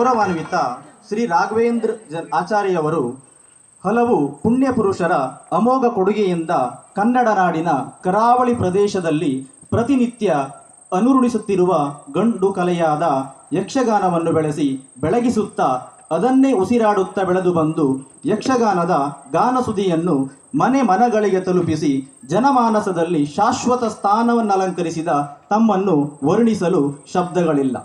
ಗೌರವಾನ್ವಿತ ಶ್ರೀ ರಾಘವೇಂದ್ರ ಆಚಾರ್ಯವರು ಹಲವು ಪುಣ್ಯ ಪುರುಷರ ಅಮೋಘ ಕೊಡುಗೆಯಿಂದ ಕನ್ನಡ ನಾಡಿನ ಕರಾವಳಿ ಪ್ರದೇಶದಲ್ಲಿ ಪ್ರತಿನಿತ್ಯ ಅನುರುಣಿಸುತ್ತಿರುವ ಗಂಡು ಕಲೆಯಾದ ಯಕ್ಷಗಾನವನ್ನು ಬೆಳೆಸಿ ಬೆಳಗಿಸುತ್ತಾ ಅದನ್ನೇ ಉಸಿರಾಡುತ್ತಾ ಬೆಳೆದು ಬಂದು ಯಕ್ಷಗಾನದ ಗಾನಸುದಿಯನ್ನು ಮನೆ ಮನಗಳಿಗೆ ತಲುಪಿಸಿ ಜನಮಾನಸದಲ್ಲಿ ಶಾಶ್ವತ ಸ್ಥಾನವನ್ನಲಂಕರಿಸಿದ ತಮ್ಮನ್ನು ವರ್ಣಿಸಲು ಶಬ್ದಗಳಿಲ್ಲ.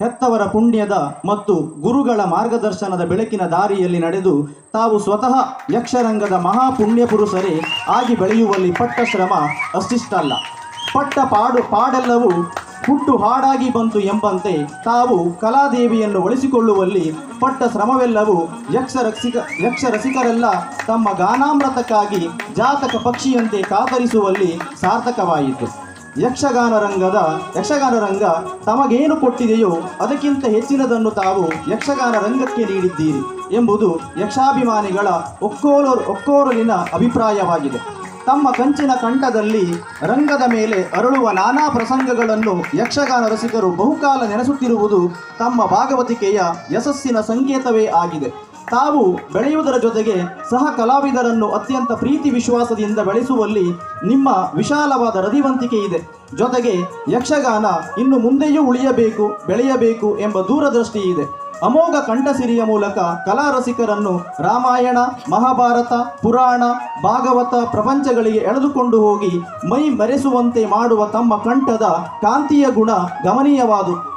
ಹೆತ್ತವರ ಪುಣ್ಯದ ಮತ್ತು ಗುರುಗಳ ಮಾರ್ಗದರ್ಶನದ ಬೆಳಕಿನ ದಾರಿಯಲ್ಲಿ ನಡೆದು ತಾವು ಸ್ವತಃ ಯಕ್ಷರಂಗದ ಮಹಾಪುಣ್ಯ ಪುರುಷರೇ ಆಗಿ ಬೆಳೆಯುವಲ್ಲಿ ಪಟ್ಟ ಶ್ರಮ ಅಷ್ಟಿಷ್ಟಲ್ಲ. ಪಟ್ಟ ಪಾಡು ಪಾಡೆಲ್ಲವೂ ಹುಟ್ಟು ಹಾಡಾಗಿ ಬಂತು ಎಂಬಂತೆ ತಾವು ಕಲಾದೇವಿಯನ್ನು ಒಳಿಸಿಕೊಳ್ಳುವಲ್ಲಿ ಪಟ್ಟ ಶ್ರಮವೆಲ್ಲವೂ ಯಕ್ಷ ರಕ್ಷಿಕ ಯಕ್ಷ ರಸಿಕರೆಲ್ಲ ತಮ್ಮ ಗಾನಾಮೃತಕ್ಕಾಗಿ ಜಾತಕ ಪಕ್ಷಿಯಂತೆ ಕಾತರಿಸುವಲ್ಲಿ ಸಾರ್ಥಕವಾಯಿತು. ಯಕ್ಷಗಾನ ರಂಗದ ಯಕ್ಷಗಾನ ರಂಗ ತಮಗೇನು ಕೊಟ್ಟಿದೆಯೋ ಅದಕ್ಕಿಂತ ಹೆಚ್ಚಿನದನ್ನು ತಾವು ಯಕ್ಷಗಾನ ರಂಗಕ್ಕೆ ನೀಡಿದ್ದೀರಿ ಎಂಬುದು ಯಕ್ಷಾಭಿಮಾನಿಗಳ ಒಕ್ಕೋಲ ಒಕ್ಕೋರಲಿನ ಅಭಿಪ್ರಾಯವಾಗಿದೆ. ತಮ್ಮ ಕಂಚಿನ ಕಂಠದಲ್ಲಿ ರಂಗದ ಮೇಲೆ ಅರಳುವ ನಾನಾ ಪ್ರಸಂಗಗಳನ್ನು ಯಕ್ಷಗಾನ ರಸಿಕರು ಬಹುಕಾಲ ನೆನೆಸುತ್ತಿರುವುದು ತಮ್ಮ ಭಾಗವತಿಕೆಯ ಯಶಸ್ಸಿನ ಸಂಕೇತವೇ ಆಗಿದೆ. ತಾವು ಬೆಳೆಯುವುದರ ಜೊತೆಗೆ ಸಹ ಕಲಾವಿದರನ್ನು ಅತ್ಯಂತ ಪ್ರೀತಿ ವಿಶ್ವಾಸದಿಂದ ಬೆಳೆಸುವಲ್ಲಿ ನಿಮ್ಮ ವಿಶಾಲವಾದ ರದಿವಂತಿಕೆ ಇದೆ. ಜೊತೆಗೆ ಯಕ್ಷಗಾನ ಇನ್ನು ಮುಂದೆಯೂ ಉಳಿಯಬೇಕು, ಬೆಳೆಯಬೇಕು ಎಂಬ ದೂರದೃಷ್ಟಿ ಇದೆ. ಅಮೋಘ ಕಂಠಸಿರಿಯ ಮೂಲಕ ಕಲಾ ರಸಿಕರನ್ನು ರಾಮಾಯಣ, ಮಹಾಭಾರತ, ಪುರಾಣ, ಭಾಗವತ ಪ್ರಪಂಚಗಳಿಗೆ ಎಳೆದುಕೊಂಡು ಹೋಗಿ ಮೈ ಮರೆಸುವಂತೆ ಮಾಡುವ ತಮ್ಮ ಕಂಠದ ಕಾಂತಿಯ ಗುಣ ಗಮನೀಯವಾದು.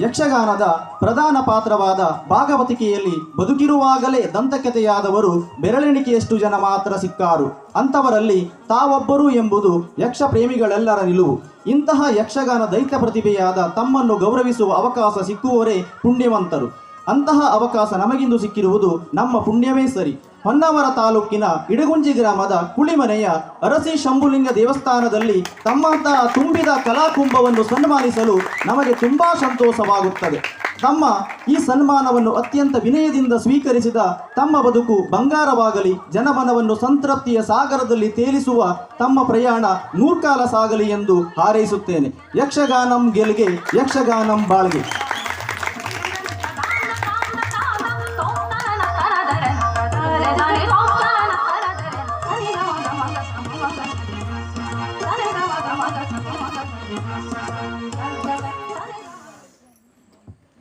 ಯಕ್ಷಗಾನದ ಪ್ರಧಾನ ಪಾತ್ರವಾದ ಭಾಗವತಿಕೆಯಲ್ಲಿ ಬದುಕಿರುವಾಗಲೇ ದಂತಕಥೆಯಾದವರು ಬೆರಳೆಣಿಕೆಯಷ್ಟು ಜನ ಮಾತ್ರ ಸಿಕ್ಕಾರು. ಅಂಥವರಲ್ಲಿ ತಾವೊಬ್ಬರು ಎಂಬುದು ಯಕ್ಷ ಪ್ರೇಮಿಗಳೆಲ್ಲರ ನಿಲುವು. ಇಂತಹ ಯಕ್ಷಗಾನ ದೈತ್ಯ ಪ್ರತಿಭೆಯಾದ ತಮ್ಮನ್ನು ಗೌರವಿಸುವ ಅವಕಾಶ ಸಿಕ್ಕುವವರೇ ಪುಣ್ಯವಂತರು. ಅಂತಹ ಅವಕಾಶ ನಮಗಿಂದು ಸಿಕ್ಕಿರುವುದು ನಮ್ಮ ಪುಣ್ಯವೇ ಸರಿ. ಹೊನ್ನಾವರ ತಾಲೂಕಿನ ಇಡಗುಂಜಿ ಗ್ರಾಮದ ಕುಳಿಮನೆಯ ಅರಸಿ ಶಂಭುಲಿಂಗ ದೇವಸ್ಥಾನದಲ್ಲಿ ತಮ್ಮಂತಹ ತುಂಬಿದ ಕಲಾಕುಂಭವನ್ನು ಸನ್ಮಾನಿಸಲು ನಮಗೆ ತುಂಬಾ ಸಂತೋಷವಾಗುತ್ತದೆ. ತಮ್ಮ ಈ ಸನ್ಮಾನವನ್ನು ಅತ್ಯಂತ ವಿನಯದಿಂದ ಸ್ವೀಕರಿಸಿದ ತಮ್ಮ ಬದುಕು ಬಂಗಾರವಾಗಲಿ, ಜನಮನವನ್ನು ಸಂತೃಪ್ತಿಯ ಸಾಗರದಲ್ಲಿ ತೇಲಿಸುವ ತಮ್ಮ ಪ್ರಯಾಣ ನೂರ್ಕಾಲ ಸಾಗಲಿ ಎಂದು ಹಾರೈಸುತ್ತೇನೆ. ಯಕ್ಷಗಾನಂ ಗೆಲ್ಗೆ, ಯಕ್ಷಗಾನಂ ಬಾಳ್ಗೆ.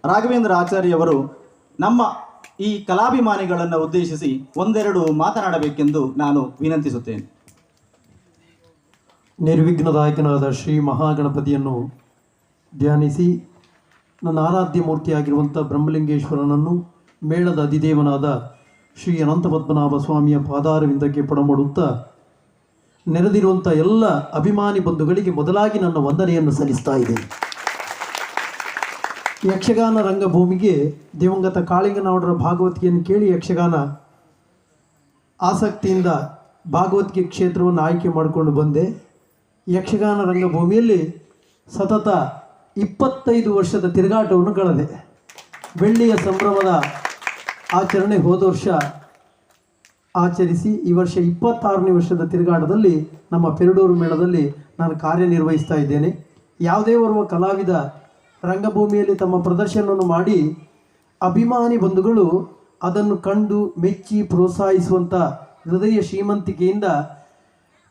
ರಾಘವೇಂದ್ರ ಆಚಾರ್ಯವರು ನಮ್ಮ ಈ ಕಲಾಭಿಮಾನಿಗಳನ್ನು ಉದ್ದೇಶಿಸಿ ಒಂದೆರಡು ಮಾತನಾಡಬೇಕೆಂದು ನಾನು ವಿನಂತಿಸುತ್ತೇನೆ. ನಿರ್ವಿಘ್ನದಾಯಕನಾದ ಶ್ರೀ ಮಹಾಗಣಪತಿಯನ್ನು ಧ್ಯಾನಿಸಿ ನನ್ನ ಆರಾಧ್ಯ ಮೂರ್ತಿಯಾಗಿರುವಂಥ ಬ್ರಹ್ಮಲಿಂಗೇಶ್ವರನನ್ನು ಮೇಳದ ಅಧಿದೇವನಾದ ಶ್ರೀ ಅನಂತ ಪದ್ಮನಾಭ ಸ್ವಾಮಿಯ ಪಾದಾರವಿಂದಕ್ಕೆ ಪಡಮಾಡುತ್ತಾ ನೆರೆದಿರುವಂಥ ಎಲ್ಲ ಅಭಿಮಾನಿ ಬಂಧುಗಳಿಗೆ ಮೊದಲಾಗಿ ನನ್ನ ವಂದನೆಯನ್ನು ಸಲ್ಲಿಸ್ತಾ ಇದ್ದೇನೆ. ಯಕ್ಷಗಾನ ರಂಗಭೂಮಿಗೆ ದಿವಂಗತ ಕಾಳಿಂಗನಾಡರ ಭಾಗವತಿಯನ್ನು ಕೇಳಿ ಯಕ್ಷಗಾನ ಆಸಕ್ತಿಯಿಂದ ಭಾಗವತಿಕೆ ಕ್ಷೇತ್ರವನ್ನು ಆಯ್ಕೆ ಮಾಡಿಕೊಂಡು ಬಂದೆ. ಯಕ್ಷಗಾನ ರಂಗಭೂಮಿಯಲ್ಲಿ ಸತತ ಇಪ್ಪತ್ತೈದು ವರ್ಷದ ತಿರುಗಾಟವನ್ನು ಕಳೆದೆ. ಬೆಳ್ಳಿಯ ಸಂಭ್ರಮದ ಆಚರಣೆ ಹೋದ ವರ್ಷ ಆಚರಿಸಿ ಈ ವರ್ಷ ಇಪ್ಪತ್ತಾರನೇ ವರ್ಷದ ತಿರುಗಾಟದಲ್ಲಿ ನಮ್ಮ ಪೆರಡೂರು ಮೇಳದಲ್ಲಿ ನಾನು ಕಾರ್ಯನಿರ್ವಹಿಸ್ತಾ ಇದ್ದೇನೆ. ಯಾವುದೇ ಓರ್ವ ಕಲಾವಿದ ರಂಗಭೂಮಿಯಲ್ಲಿ ತಮ್ಮ ಪ್ರದರ್ಶನವನ್ನು ಮಾಡಿ ಅಭಿಮಾನಿ ಬಂಧುಗಳು ಅದನ್ನು ಕಂಡು ಮೆಚ್ಚಿ ಪ್ರೋತ್ಸಾಹಿಸುವಂಥ ಹೃದಯ ಶ್ರೀಮಂತಿಕೆಯಿಂದ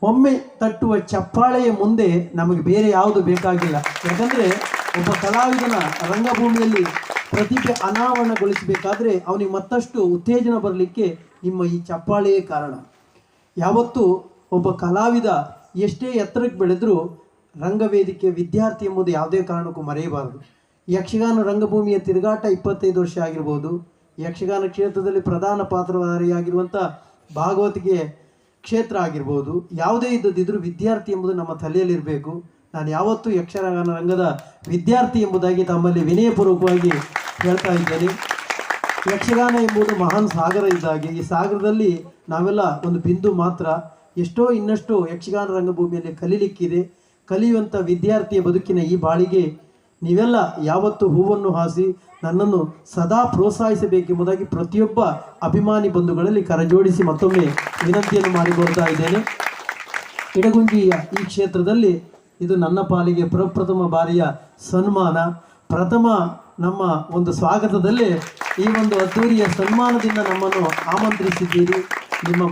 ಒಮ್ಮೆ ತಟ್ಟುವ ಚಪ್ಪಾಳೆಯ ಮುಂದೆ ನಮಗೆ ಬೇರೆ ಯಾವುದು ಬೇಕಾಗಿಲ್ಲ. ಯಾಕಂದರೆ ಒಬ್ಬ ಕಲಾವಿದನ ರಂಗಭೂಮಿಯಲ್ಲಿ ಪ್ರತಿಭೆ ಅನಾವರಣಗೊಳಿಸಬೇಕಾದ್ರೆ ಅವನಿಗೆ ಮತ್ತಷ್ಟು ಉತ್ತೇಜನ ಬರಲಿಕ್ಕೆ ನಿಮ್ಮ ಈ ಚಪ್ಪಾಳೆಯೇ ಕಾರಣ. ಯಾವತ್ತೂ ಒಬ್ಬ ಕಲಾವಿದ ಎಷ್ಟೇ ಎತ್ತರಕ್ಕೆ ಬೆಳೆದರೂ ರಂಗವೇದಿಕೆ ವಿದ್ಯಾರ್ಥಿ ಎಂಬುದು ಯಾವುದೇ ಕಾರಣಕ್ಕೂ ಮರೆಯಬಾರದು. ಯಕ್ಷಗಾನ ರಂಗಭೂಮಿಯ ತಿರುಗಾಟ ಇಪ್ಪತ್ತೈದು ವರ್ಷ ಆಗಿರ್ಬೋದು. ಯಕ್ಷಗಾನ ಕ್ಷೇತ್ರದಲ್ಲಿ ಪ್ರಧಾನ ಪಾತ್ರಧಾರಿಯಾಗಿರುವಂಥ ಭಾಗವತಿಗೆ ಕ್ಷೇತ್ರ ಆಗಿರ್ಬೋದು. ಯಾವುದೇ ಇದ್ದದಿದ್ದರೂ ವಿದ್ಯಾರ್ಥಿ ಎಂಬುದು ನಮ್ಮ ತಲೆಯಲ್ಲಿರಬೇಕು. ನಾನು ಯಾವತ್ತೂ ಯಕ್ಷಗಾನ ರಂಗದ ವಿದ್ಯಾರ್ಥಿ ಎಂಬುದಾಗಿ ತಮ್ಮಲ್ಲಿ ವಿನಯಪೂರ್ವಕವಾಗಿ ಹೇಳ್ತಾ ಇದ್ದೇನೆ. ಯಕ್ಷಗಾನ ಎಂಬುದು ಮಹಾನ್ ಸಾಗರ ಇದ್ದಾಗೆ. ಈ ಸಾಗರದಲ್ಲಿ ನಾವೆಲ್ಲ ಒಂದು ಬಿಂದು ಮಾತ್ರ. ಎಷ್ಟೋ ಇನ್ನಷ್ಟು ಯಕ್ಷಗಾನ ರಂಗಭೂಮಿಯಲ್ಲಿ ಕಲೀಲಿಕ್ಕಿದೆ. ಕಲಿಯುವಂಥ ವಿದ್ಯಾರ್ಥಿಯ ಬದುಕಿನ ಈ ಬಾಳಿಗೆ ನೀವೆಲ್ಲ ಯಾವತ್ತು ಹೂವನ್ನು ಹಾಸಿ ನನ್ನನ್ನು ಸದಾ ಪ್ರೋತ್ಸಾಹಿಸಬೇಕೆಂಬುದಾಗಿ ಪ್ರತಿಯೊಬ್ಬ ಅಭಿಮಾನಿ ಬಂಧುಗಳಲ್ಲಿ ಕರಜೋಡಿಸಿ ಮತ್ತೊಮ್ಮೆ ವಿನಂತಿಯನ್ನು ಮಾಡಿಕೊಳ್ತಾ ಇದ್ದೇನೆ. ಇಡಗುಂಜಿಯ ಈ ಕ್ಷೇತ್ರದಲ್ಲಿ ಇದು ನನ್ನ ಪಾಲಿಗೆ ಪ್ರಪ್ರಥಮ ಬಾರಿಯ ಸನ್ಮಾನ. ಪ್ರಥಮ ನಮ್ಮ ಒಂದು ಸ್ವಾಗತದಲ್ಲಿ ಈ ಒಂದು ಅದ್ದೂರಿಯ ಸನ್ಮಾನದಿಂದ ನಮ್ಮನ್ನು ಆಮಂತ್ರಿಸಿದ್ದೀರಿ. ನಿಮ್ಮ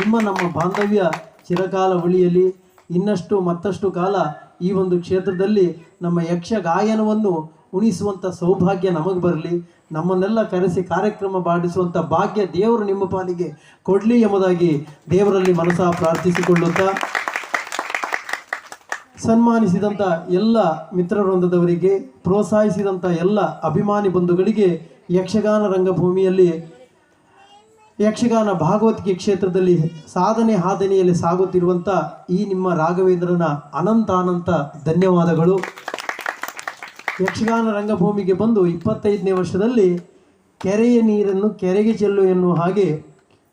ನಿಮ್ಮ ನಮ್ಮ ಬಾಂಧವ್ಯ ಚಿರಕಾಲ ಉಳಿಯಲಿ. ಇನ್ನಷ್ಟು ಮತ್ತಷ್ಟು ಕಾಲ ಈ ಒಂದು ಕ್ಷೇತ್ರದಲ್ಲಿ ನಮ್ಮ ಯಕ್ಷ ಗಾಯನವನ್ನು ಉಣಿಸುವಂಥ ಸೌಭಾಗ್ಯ ನಮಗೆ ಬರಲಿ. ನಮ್ಮನ್ನೆಲ್ಲ ಕರೆಸಿ ಕಾರ್ಯಕ್ರಮ ಮಾಡಿಸುವಂಥ ಭಾಗ್ಯ ದೇವರು ನಿಮ್ಮ ಪಾಲಿಗೆ ಕೊಡಲಿ ಎಂಬುದಾಗಿ ದೇವರಲ್ಲಿ ಮನಸ ಪ್ರಾರ್ಥಿಸಿಕೊಳ್ಳುತ್ತಾ ಸನ್ಮಾನಿಸಿದಂಥ ಎಲ್ಲ ಮಿತ್ರವೃಂದದವರಿಗೆ ಪ್ರೋತ್ಸಾಹಿಸಿದಂಥ ಎಲ್ಲ ಅಭಿಮಾನಿ ಬಂಧುಗಳಿಗೆ ಯಕ್ಷಗಾನ ರಂಗಭೂಮಿಯಲ್ಲಿ ಯಕ್ಷಗಾನ ಭಾಗವತಿಕೆ ಕ್ಷೇತ್ರದಲ್ಲಿ ಸಾಧನೆ ಹಾದನೆಯಲ್ಲಿ ಸಾಗುತ್ತಿರುವಂಥ ಈ ನಿಮ್ಮ ರಾಘವೇಂದ್ರನ ಅನಂತ ಅನಂತ ಧನ್ಯವಾದಗಳು. ಯಕ್ಷಗಾನ ರಂಗಭೂಮಿಗೆ ಬಂದು ಇಪ್ಪತ್ತೈದನೇ ವರ್ಷದಲ್ಲಿ ಕೆರೆಯ ನೀರನ್ನು ಕೆರೆಗೆ ಚೆಲ್ಲು ಎನ್ನುವ ಹಾಗೆ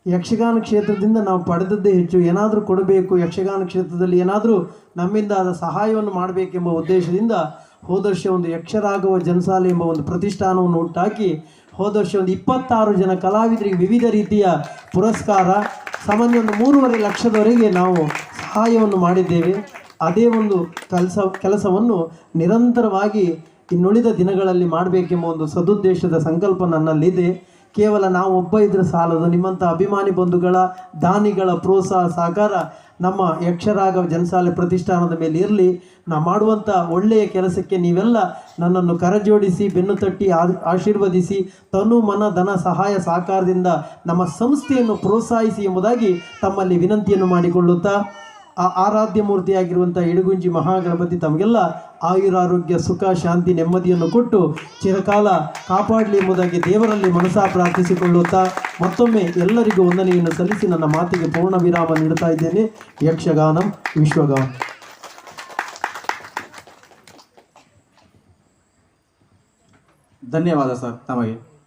ಯಕ್ಷಗಾನ ಕ್ಷೇತ್ರದಿಂದ ನಾವು ಪಡೆದದ್ದೇ ಹೆಚ್ಚು. ಏನಾದರೂ ಕೊಡಬೇಕು ಯಕ್ಷಗಾನ ಕ್ಷೇತ್ರದಲ್ಲಿ, ಏನಾದರೂ ನಮ್ಮಿಂದ ಆದ ಸಹಾಯವನ್ನು ಮಾಡಬೇಕೆಂಬ ಉದ್ದೇಶದಿಂದ ಹೋದ ವರ್ಷ ಒಂದು ಯಕ್ಷರಾಗವ ಜನಸಾಲೆ ಎಂಬ ಒಂದು ಪ್ರತಿಷ್ಠಾನವನ್ನು ಹುಟ್ಟಾಕಿ ಹೋದ ವರ್ಷ ಒಂದು ಇಪ್ಪತ್ತಾರು ಜನ ಕಲಾವಿದರಿಗೆ ವಿವಿಧ ರೀತಿಯ ಪುರಸ್ಕಾರ, ಸಾಮಾನ್ಯ ಒಂದು ಮೂರುವರೆ ಲಕ್ಷದವರೆಗೆ ನಾವು ಸಹಾಯವನ್ನು ಮಾಡಿದ್ದೇವೆ. ಅದೇ ಒಂದು ಕೆಲಸ, ಕೆಲಸವನ್ನು ನಿರಂತರವಾಗಿ ಇನ್ನುಳಿದ ದಿನಗಳಲ್ಲಿ ಮಾಡಬೇಕೆಂಬ ಒಂದು ಸದುದ್ದೇಶದ ಸಂಕಲ್ಪ ನನ್ನಲ್ಲಿದೆ. ಕೇವಲ ನಾವು ಒಬ್ಬ ಇದ್ರೆ ಸಾಲದು. ನಿಮ್ಮಂಥ ಅಭಿಮಾನಿ ಬಂಧುಗಳ ದಾನಿಗಳ ಪ್ರೋತ್ಸಾಹ, ಸಹಕಾರ ನಮ್ಮ ಯಕ್ಷರಾಗ ಜನಸಾಲೆ ಪ್ರತಿಷ್ಠಾನದ ಮೇಲೆ ಇರಲಿ. ನಾ ಮಾಡುವಂಥ ಒಳ್ಳೆಯ ಕೆಲಸಕ್ಕೆ ನೀವೆಲ್ಲ ನನ್ನನ್ನು ಕರಜೋಡಿಸಿ, ಬೆನ್ನು ತಟ್ಟಿ ಆಶೀರ್ವದಿಸಿ, ತನು ಮನ, ಧನ, ಸಹಾಯ, ಸಹಕಾರದಿಂದ ನಮ್ಮ ಸಂಸ್ಥೆಯನ್ನು ಪ್ರೋತ್ಸಾಹಿಸಿ ಎಂಬುದಾಗಿ ತಮ್ಮಲ್ಲಿ ವಿನಂತಿಯನ್ನು ಮಾಡಿಕೊಳ್ಳುತ್ತಾ, ಆ ಆರಾಧ್ಯ ಮೂರ್ತಿಯಾಗಿರುವಂಥ ಇಡಗುಂಜಿ ಮಹಾಗಣಪತಿ ತಮಗೆಲ್ಲ ಆಯುರಾರೋಗ್ಯ, ಸುಖ, ಶಾಂತಿ, ನೆಮ್ಮದಿಯನ್ನು ಕೊಟ್ಟು ಚಿರಕಾಲ ಕಾಪಾಡಲಿ ಎಂಬುದಾಗಿ ದೇವರಲ್ಲಿ ಮನಸಾ ಪ್ರಾರ್ಥಿಸಿಕೊಳ್ಳುತ್ತಾ ಮತ್ತೊಮ್ಮೆ ಎಲ್ಲರಿಗೂ ವಂದನೆಯನ್ನು ಸಲ್ಲಿಸಿ ನನ್ನ ಮಾತಿಗೆ ಪೂರ್ಣ ವಿರಾಮ ನೀಡುತ್ತಾ ಇದ್ದೇನೆ. ಯಕ್ಷಗಾನಂ ವಿಶ್ವಗಾನ ಧನ್ಯವಾದ ಸರ್ ತಮಗೆ.